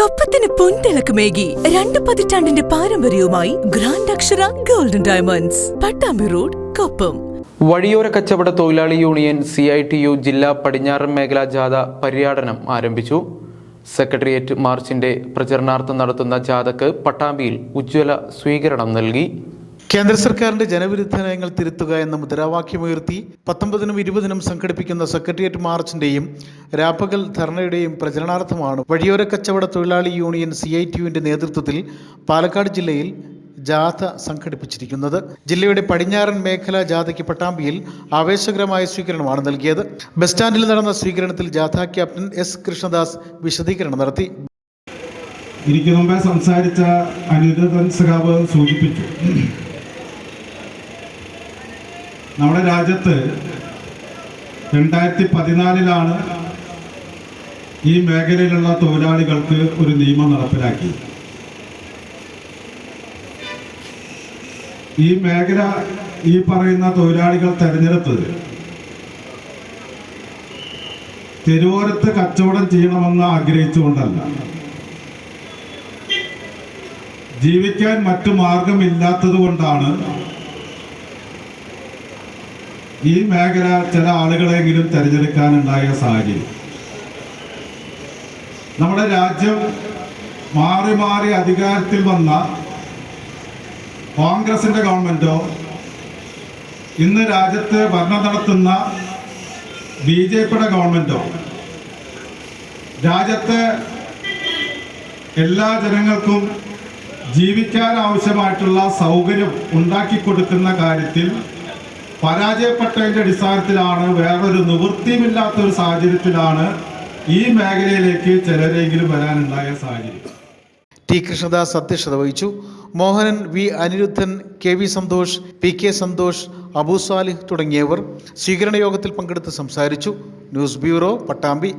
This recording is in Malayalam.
കൊപ്പത്തിന് പൊൻതിളക്കമേകി രണ്ട് പതിറ്റാണ്ടിന്റെ പാരമ്പര്യവുമായി grand Akshara golden diamonds Pattambi road Koppam. വഴിയോര കച്ചവട തൊഴിലാളി union C I T U ജില്ലാ പടിഞ്ഞാറൻ മേഖലാ ജാഥ പര്യടനം ആരംഭിച്ചു. സെക്രട്ടേറിയറ്റ് മാർച്ചിന്റെ പ്രചരണാർത്ഥം നടത്തുന്ന ജാഥക്ക് പട്ടാമ്പിയിൽ ഉജ്ജ്വല സ്വീകരണം നൽകി. കേന്ദ്ര സർക്കാരിന്റെ ജനവിരുദ്ധ നയങ്ങൾ തിരുത്തുക എന്ന മുദ്രാവാക്യമുയർത്തി പത്തൊമ്പതിനും ഇരുപതിനും സംഘടിപ്പിക്കുന്ന സെക്രട്ടേറിയറ്റ് മാർച്ചിന്റെയും രാപ്പകൽ ധർണയുടെയും പ്രചരണാർത്ഥമാണ് വഴിയോര കച്ചവട തൊഴിലാളി യൂണിയൻ സി ഐ ടിയുവിന്റെ നേതൃത്വത്തിൽ പാലക്കാട് ജില്ലയിൽ ജാഥ സംഘടിപ്പിച്ചിരിക്കുന്നത്. ജില്ലയുടെ പടിഞ്ഞാറൻ മേഖല ജാഥയ്ക്ക് പട്ടാമ്പിയിൽ ആവേശകരമായ സ്വീകരണമാണ് നൽകിയത്. ബസ് സ്റ്റാൻഡിൽ നടന്ന സ്വീകരണത്തിൽ ജാഥ ക്യാപ്റ്റൻ എസ് കൃഷ്ണദാസ് വിശദീകരണം നടത്തി. എനിക്ക് മുമ്പേ സംസാരിച്ച അനിരുദ്ധൻ സഖാവ് സൂചിപ്പിച്ചു. നമ്മുടെ രാജ്യത്ത് രണ്ടായിരത്തി പതിനാലിലാണ് ഈ മേഖലയിലുള്ള തൊഴിലാളികൾക്ക് ഒരു നിയമം നടപ്പിലാക്കി ഈ മേഖല ഈ പറയുന്ന തൊഴിലാളികൾ തെരഞ്ഞെടുത്തത് തെരുവോരത്ത് കച്ചവടം ചെയ്യണമെന്ന് ആഗ്രഹിച്ചുകൊണ്ടല്ല. ജീവിക്കാൻ മറ്റു മാർഗമില്ലാത്തത് കൊണ്ടാണ് ഈ മേഖല ചില ആളുകളെങ്കിലും തിരഞ്ഞെടുക്കാനുണ്ടായ സാഹചര്യം. നമ്മുടെ രാജ്യം മാറി മാറി അധികാരത്തിൽ വന്ന കോൺഗ്രസിന്റെ ഗവൺമെന്റോ ഇന്ന് രാജ്യത്ത് ഭരണം നടത്തുന്ന ബി ജെ പിയുടെ ഗവൺമെന്റോ രാജ്യത്തെ എല്ലാ ജനങ്ങൾക്കും ജീവിക്കാൻ ആവശ്യമായിട്ടുള്ള സൗകര്യം ഉണ്ടാക്കി കൊടുക്കുന്ന കാര്യത്തിൽ പരാജയപ്പെട്ടതിന്റെ അടിസ്ഥാനത്തിലാണ് വേറൊരു നിവൃത്തിയുമില്ലാത്ത ഒരു സാഹചര്യത്തിലാണ് ഈ മേഖലയിലേക്ക് ചിലരെങ്കിലും വരാനുണ്ടായ സാഹചര്യം. ടി കൃഷ്ണദാസ് അധ്യക്ഷത വഹിച്ചു. Mohanan V Aniruddhan K V Santhosh P K Santhosh Abu Salih തുടങ്ങിയവർ സ്വീകരണ യോഗത്തിൽ പങ്കെടുത്ത് സംസാരിച്ചു. News bureau Pattambi.